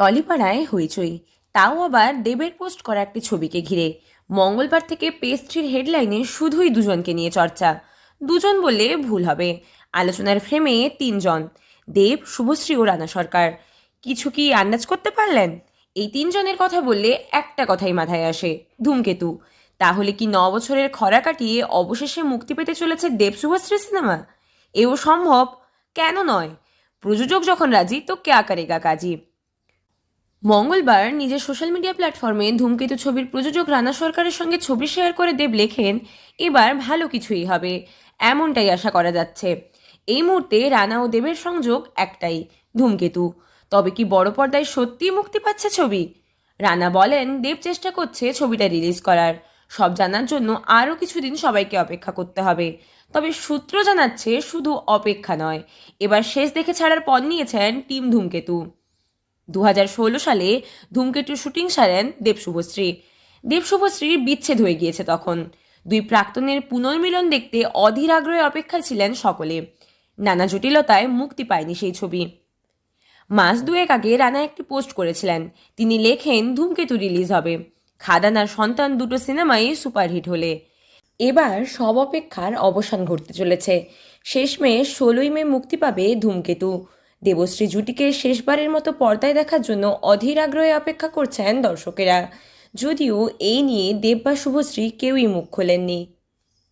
টলিপাড়ায় হইচই। তাও আবার দেবের পোস্ট করা একটি ছবিকে ঘিরে। মঙ্গলবার থেকে পেস্ট্রির হেডলাইনে শুধুই দুজনকে নিয়ে চর্চা। দুজন বললে ভুল হবে। আলোচনার ফ্রেমে তিনজন। দেব, শুভশ্রী ও রানা সরকার। কিছু কি আন্দাজ করতে পারলেন? এই তিনজনের কথা বললে একটা কথাই মাথায় আসে, ধূমকেতু। তাহলে কি ন বছরের খরা কাটিয়ে অবশেষে মুক্তি পেতে চলেছে দেব শুভশ্রী সিনেমা? এও সম্ভব? কেন নয়? প্রযোজক যখন রাজি, তো ক্যা করেগা কাজী মঙ্গলবার নিজের সোশ্যাল মিডিয়া প্ল্যাটফর্মে ধূমকেতু ছবির প্রযোজক রানা সরকারের সঙ্গে ছবি শেয়ার করে দেব লেখেন, এবার ভালো কিছুই হবে। এমনটাই আশা করা যাচ্ছে। এই মুহূর্তে রানা ও দেবের সংযোগ একটাই, ধূমকেতু। তবে কি বড় পর্দায় সত্যিই মুক্তি পাচ্ছে ছবি? রানা বলেন, দেব চেষ্টা করছে ছবিটা রিলিজ করার। সব জানার জন্য আরও কিছুদিন সবাইকে অপেক্ষা করতে হবে। তবে সূত্র জানাচ্ছে শুধু অপেক্ষা নয়, এবার শেষ দেখে ছাড়ার পণ নিয়েছেন টিম ধূমকেতু। দু হাজার ষোলো সালে ধূমকেতুর শুটিং সারেন দেব শুভশ্রী দেব শুভশ্রীর বিচ্ছেদ হয়ে গিয়েছে তখন। দুই প্রাক্তনের পুনর্মিলন দেখতে অধীর আগ্রহে অপেক্ষায় ছিলেন সকলে। নানা জটিলতায় মুক্তি পায়নি সেই ছবি। মাস দুয়েক আগে রানা একটি পোস্ট করেছিলেন। তিনি লেখেন, ধূমকেতু রিলিজ হবে। খাদানার সন্তান দুটো সিনেমাই সুপারহিট হলে। এবার সব অপেক্ষার অবসান ঘটতে চলেছে। শেষমেশ ষোলোই মে মুক্তি পাবে ধূমকেতু। দেবশ্রী জুটিকে শেষবারের মতো পর্দায় দেখার জন্য অধীর আগ্রহে অপেক্ষা করছেন দর্শকেরা। যদিও এই নিয়ে দেব বা শুভশ্রী কেউই মুখ খোলেননি।